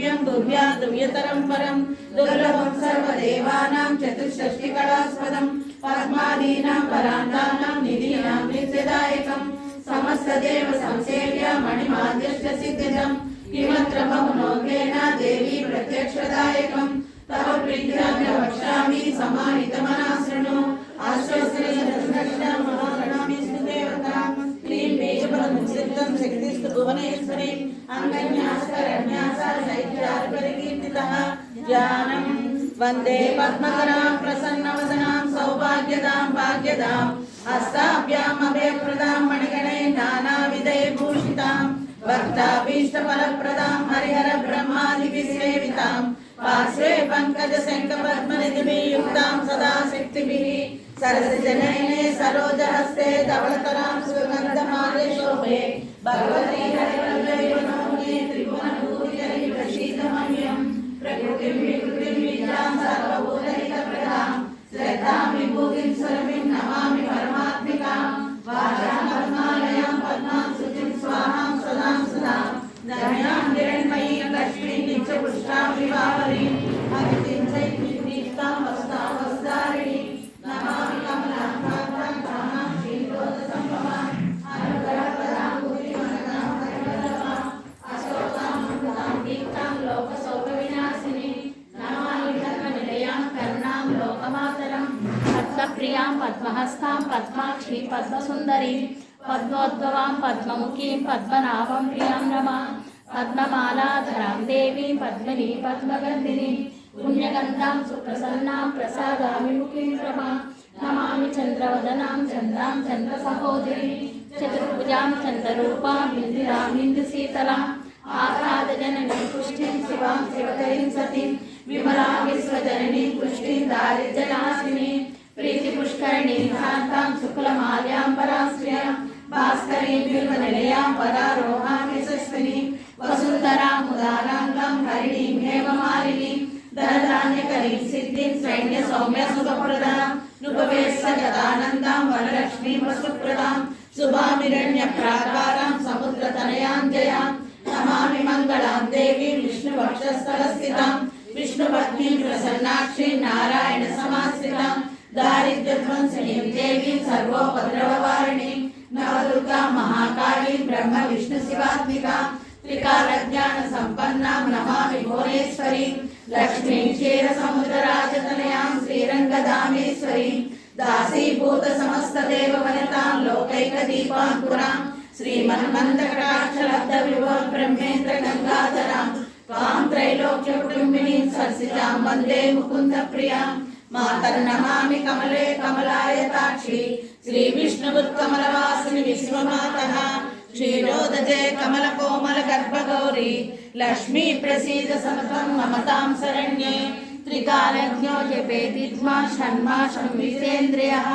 దివ్యం దుర్వ్యా దువ్యతరం పరం దుర్లభం సర్వదేవానాం చతుషష్టికళాస్పదం పద్మాదీనాం పరాంతానాం నిధీనాం నిత్యదాయకం సమస్తదేవ సంసేవ్య మణిమాద్యశ్చ సిద్ధిదం కిమత్ర బహునోగ్రేణ దేవి ప్రత్యక్షదాయకం తవ ప్రీత్యాభ్య వక్ష్యామి సమాహితమనాశృణు ఆశ్వస్త్రం అంగన్యాస్కరణ్యాస శైత్యార్పరికీర్తితః జ్ఞానం వందే పద్మకరాం ప్రసన్నవదనాం సౌభాగ్యదాం భాగ్యదాం హస్తాభ్యాం అభయప్రదాం మణిగణై నానావిధై భూషితాం భక్తాభీష్టఫలప్రదాం హరిహర బ్రహ్మాదిభిः సేవితాం పార్శ్వే పంకజ శంఖ పద్మనిధిభిः యుక్తాం సదా శక్తిభిः సరసజనయనే సరోజహస్తే ప్రకృతిం వికృతిం విద్యాం సర్వభూతహితప్రదాం శ్రద్ధాం విభూతిం సురభిం పద్మప్రియాం పద్మహస్తాం పద్మాక్షి పద్మసుందరీం పద్మోద్భవాం పద్మముఖీం పద్మనాభం ప్రియాం రమా పద్మమాలాధరాం దేవీం పద్మిని పద్మగంధిని పుణ్యగంధాం సుప్రసన్నాం ప్రసాదామిముఖీం రమా నమామి చంద్రవదనాం చంద్రాం చంద్ర సహోదరి చతుర్భుజాం చంద్రరూపాం ఇందిరాం ఇందుశీతలాం ఆహ్లాదజననీ పుష్టిం శివాం శివకరీం సతీం విమలా విశ్వజననీ పుష్టిం దారిద్ర్యనాశిని ప్రీతి పుష్కరిణీ శాంతాం శుక్లమాల్యాంబరాశ్రయాం భాస్కరీం బిల్వనిలయాం పరారోహాం యశస్విని వసుంధరాం ఉదారాంగం హరిణీం హేమమాలినీం. ధనధాన్యకరీం సిద్ధిం సైన్య సౌమ్య శుభప్రదాం నృపవేశ గదానందాం వరలక్ష్మీం వసుప్రదాం శుభామిరణ్య ప్రాకారాం సముద్రతనయాం జయాం నమామి దేవీం విష్ణువక్షస్థలస్థితాం దారిద్ర్యధ్వంసినీం దేవీం సర్వోపద్రవవారిణీం. నవదుర్గా మహాకాళీం బ్రహ్మ విష్ణు శివాత్మికాం. త్రికాలజ్ఞాన సంపన్నాం నమామి భువనేశ్వరీం. లక్ష్మీం క్షీర సముద్రరాజతనయాం శ్రీరంగధామేశ్వరీం. దాసీభూత సమస్త దేవ వనతాం లోకైక దీపాంకురాం. శ్రీమన్మంతకటాక్షలబ్ధ విభవం బ్రహ్మేంద్ర గంగాధరాం. త్వాం త్రైలోక్య కుటుంబినీం సర్సితాం వందే ముకుంద ప్రియాం. మాతర్నమామి కమలే కమలాయతాక్షి శ్రీ విష్ణువుత్కమలవాసిని విశ్వమాతః. క్షీరోదజే కమల కోమల గర్భగౌరి. లక్ష్మీ ప్రసీద సమతం మమతాం శరణ్యే. త్రికాలజ్ఞో జపేతిద్మా షణ్మాశం విసేంద్రియః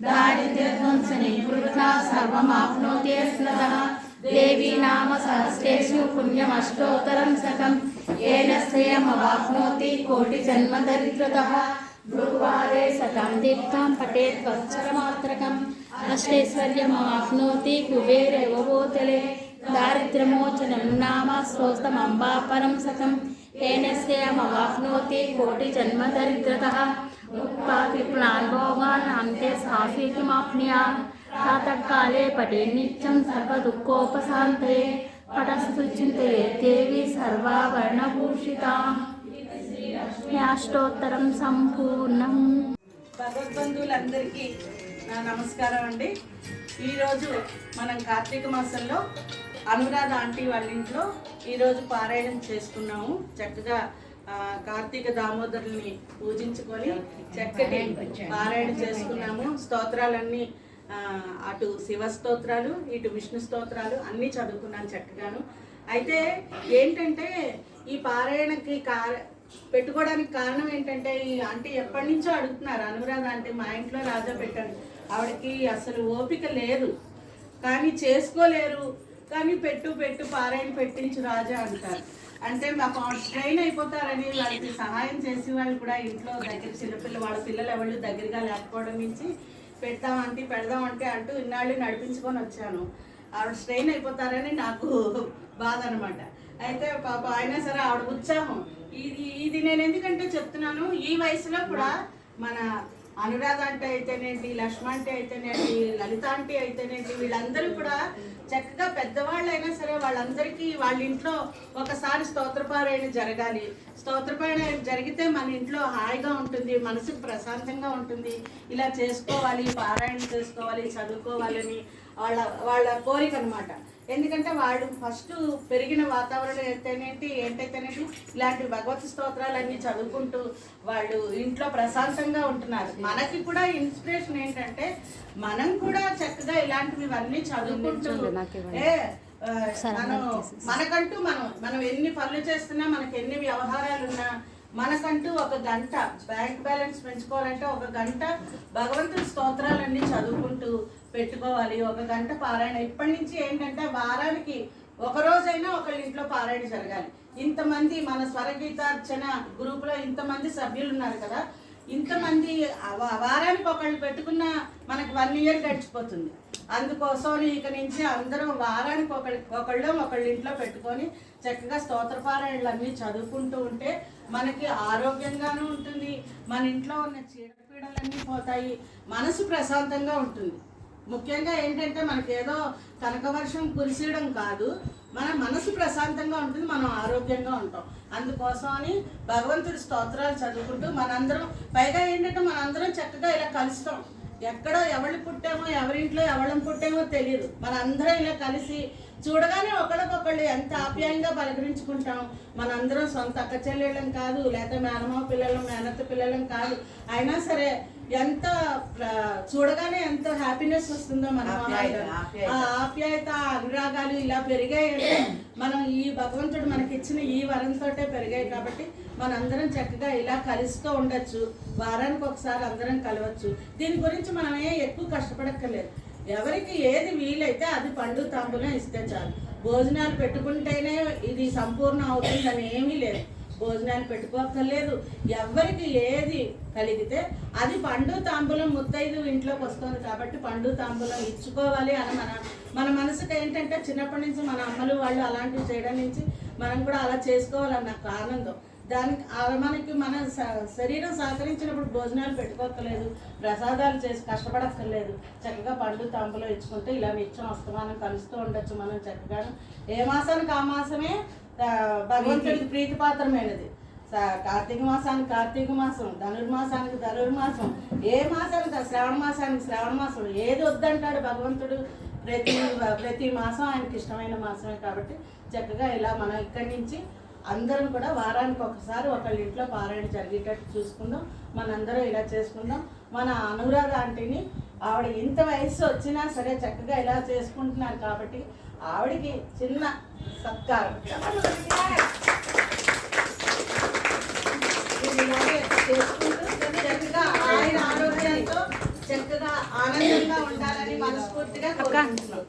దారిద్ర్యధ్వంసని కృత్నా సర్వమాప్నోతి స్లదః దేవీ నామ సహస్రేషు పుణ్యమష్టోత్తరం శతం ఏన శ్రేయమవాప్నోతి కోటి జన్మ దరిద్రతః భృగ్వారే సతాం దీప్తాం పఠేత్ వత్సరమాత్రకం అష్టైశ్వర్యమాప్నోతి కుబేరేవ భూతలే దారిద్ర్యమోచనం నామ స్తోస్తమంబా పరం సతం ఏన శ్రేయమవాప్నోతి కోటి జన్మ దరిద్రతః ముక్తాపి ప్లాన్ భోగాన్ అంతే సాఫీకిమాప్నుయా ప్రాతకాలే పటే అష్టోత్తరం సంపూర్ణం. భగవద్బంధువులందరికీ నా నమస్కారం అండి. ఈరోజు మనం కార్తీక మాసంలో అనురాధ ఆంటీ వాళ్ళ ఇంట్లో ఈరోజు పారాయణం చేసుకున్నాము. చక్కగా కార్తీక దామోదరుని పూజించుకొని చక్కటి పారాయణ చేసుకున్నాము. స్తోత్రాలన్నీ అటు శివ స్తోత్రాలు ఇటు విష్ణు స్తోత్రాలు అన్నీ చదువుకున్నాను చక్కగాను. అయితే ఏంటంటే ఈ పారాయణకి కార పెట్టుకోవడానికి కారణం ఏంటంటే ఈ ఆంటీ ఎప్పటి నుంచో అడుగుతున్నారు అనురాధ అంటే మా ఇంట్లో రాజా పెట్టండి. ఆవిడకి అసలు ఓపిక లేదు. కానీ చేసుకోలేరు. కానీ పెట్టు పెట్టు పారాయణ పెట్టించు రాజా అంటారు. అంటే మాకు ట్రైన్ అయిపోతారని వాళ్ళకి సహాయం చేసే వాళ్ళు కూడా ఇంట్లో దగ్గర చిన్నపిల్ల వాళ్ళ పిల్లలు ఎవరు దగ్గరగా లేకపోవడం నుంచి పెడతామంటే పెడదామంటే అంటూ ఇన్నాళ్ళు నడిపించుకొని వచ్చాను. ఆవిడ స్ట్రెయిన్ అయిపోతారని నాకు బాధ అనమాట అయితే పాప అయినా సరే ఆవిడ ఉత్సాహం. ఇది ఇది నేను ఎందుకంటే చెప్తున్నాను ఈ వయసులో కూడా మన అనురాధ అంటే అయితేనేంటి లక్ష్మ అంటే అయితేనేంటి లలిత అంటే అయితేనేంటి వీళ్ళందరూ కూడా చక్కగా పెద్దవాళ్ళు అయినా సరే వాళ్ళందరికీ వాళ్ళ ఇంట్లో ఒకసారి స్తోత్రపారాయణ జరగాలి. స్తోత్రపారాయణ జరిగితే మన ఇంట్లో హాయిగా ఉంటుంది మనసుకు ప్రశాంతంగా ఉంటుంది. ఇలా చేసుకోవాలి పారాయణ చేసుకోవాలి చదువుకోవాలని వాళ్ళ వాళ్ళ కోరిక అనమాట ఎందుకంటే వాళ్ళు ఫస్ట్ పెరిగిన వాతావరణం అయితేనేంటి ఏంటైతేనేంటి ఇలాంటి భగవత్ స్తోత్రాలన్నీ చదువుకుంటూ వాళ్ళు ఇంట్లో ప్రశాంతంగా ఉంటున్నారు. మనకి కూడా ఇన్స్పిరేషన్ ఏంటంటే మనం కూడా చక్కగా ఇలాంటివి ఇవన్నీ చదువుకుంటూ ఏ మనం మనకంటూ మనం మనం ఎన్ని పనులు చేస్తున్నా మనకి ఎన్ని వ్యవహారాలు ఉన్నా మనకంటూ ఒక గంట బ్యాంక్ బ్యాలెన్స్ పెంచుకోవాలంటే ఒక గంట భగవంతుడి స్తోత్రాలన్నీ చదువుకుంటూ పెట్టుకోవాలి. ఒక గంట పారాయణ. ఇప్పటి నుంచి ఏంటంటే వారానికి ఒక రోజైనా ఒకళ్ళ ఇంట్లో పారాయణ జరగాలి. ఇంతమంది మన స్వరగీతార్చన గ్రూపులో ఇంతమంది సభ్యులు ఉన్నారు కదా ఇంతమంది వారానికి ఒకళ్ళు పెట్టుకున్న మనకు వన్ ఇయర్ గడిచిపోతుంది. అందుకోసం ఇక నుంచి అందరం వారానికి ఒకళ్ళు ఒకళ్ళు ఒకళ్ళ ఇంట్లో పెట్టుకొని చక్కగా స్తోత్రపారాయణలు అన్నీ చదువుకుంటూ ఉంటే మనకి ఆరోగ్యంగానూ ఉంటుంది. మన ఇంట్లో ఉన్న చీడపీడలన్నీ పోతాయి. మనసు ప్రశాంతంగా ఉంటుంది. ముఖ్యంగా ఏంటంటే మనకి ఏదో కనక వర్షం కురిసేయడం కాదు మన మనసు ప్రశాంతంగా ఉంటుంది మనం ఆరోగ్యంగా ఉంటాం. అందుకోసం అని భగవంతుడి స్తోత్రాలు చదువుకుంటూ మనందరం పైగా ఏంటంటే మనందరం చక్కగా ఇలా కలుస్తాం. ఎక్కడో ఎవళ్ళు పుట్టామో ఎవరింట్లో ఎవళ్ళం పుట్టామో తెలియదు మనందరం ఇలా కలిసి చూడగానే ఒకళ్ళకొకళ్ళు ఎంత ఆప్యాయంగా పలకరించుకుంటాం. మనందరం సొంత అక్క చెల్లెళ్ళం కాదు లేకపోతే మేనమావ పిల్లలం మేనత్త పిల్లలం కాదు. అయినా సరే ఎంత చూడగానే ఎంత హ్యాపీనెస్ వస్తుందో మన. ఆ ఆప్యాయత అనురాగాలు ఇలా పెరిగాయంటే మనం ఈ భగవంతుడు మనకి ఇచ్చిన ఈ వరంతోటే పెరిగాయి కాబట్టి మనందరం చక్కగా ఇలా కలుస్తూ ఉండొచ్చు. వారానికి ఒకసారి అందరం కలవచ్చు. దీని గురించి మనం ఏ ఎక్కువ కష్టపడక్కర్లేదు. ఎవరికి ఏది వీలైతే అది పండు తాంబూలం ఇస్తే చాలు. భోజనాలు పెట్టుకుంటేనే ఇది సంపూర్ణం అవుతుందని ఏమీ లేదు. భోజనాలు పెట్టుకోక్కర్లేదు. ఎవరికి ఏది కలిగితే అది పండు తాంబూలం ముత్తైదు ఇంట్లోకి వస్తుంది కాబట్టి పండు తాంబూలం ఇచ్చుకోవాలి అని మన మన మనసుకి ఏంటంటే చిన్నప్పటి నుంచి మన అమ్మలు వాళ్ళు అలాంటివి చేయడం నుంచి మనం కూడా అలా చేసుకోవాలన్న ఒక ఆనందం దానికి మనకి మన శరీరం సహకరించినప్పుడు భోజనాలు పెట్టుకోక్కర్లేదు ప్రసాదాలు చేసి కష్టపడక్కర్లేదు. చక్కగా పండు తాంబూలం ఇచ్చుకుంటే ఇలా నిత్యం అస్తమానం కలుస్తూ ఉండొచ్చు మనం చక్కగా ఏ మాసానికి ఆ మాసమే భగవంతుడికి ప్రీతిపాత్రమైనది. స- కార్తీక మాసానికి కార్తీక మాసం ధనుర్మాసానికి ధనుర్మాసం ఏ మాసానికి శ్రావణ మాసానికి శ్రావణ మాసం ఏది వద్దంటాడు భగవంతుడు. ప్రతి ప్రతి మాసం ఆయనకి ఇష్టమైన మాసమే కాబట్టి చక్కగా ఇలా మనం ఇక్కడి నుంచి అందరం కూడా వారానికి ఒకసారి ఒకళ్ళ ఇంట్లో పారాయణ జరిగేటట్టు చూసుకుందాం. మనందరం ఇలా చేసుకుందాం. మన అనురాధ ఆంటీని ఆవిడ ఇంత వయసు వచ్చినా సరే చక్కగా ఇలా చేసుకుంటున్నారు కాబట్టి ఆవిడకి చిన్న సత్కారం. చక్కగా ఆయన ఆరోగ్యంతో చక్కగా ఆనందంగా ఉండాలని మనస్ఫూర్తిగా కోరుకుంటున్నాం.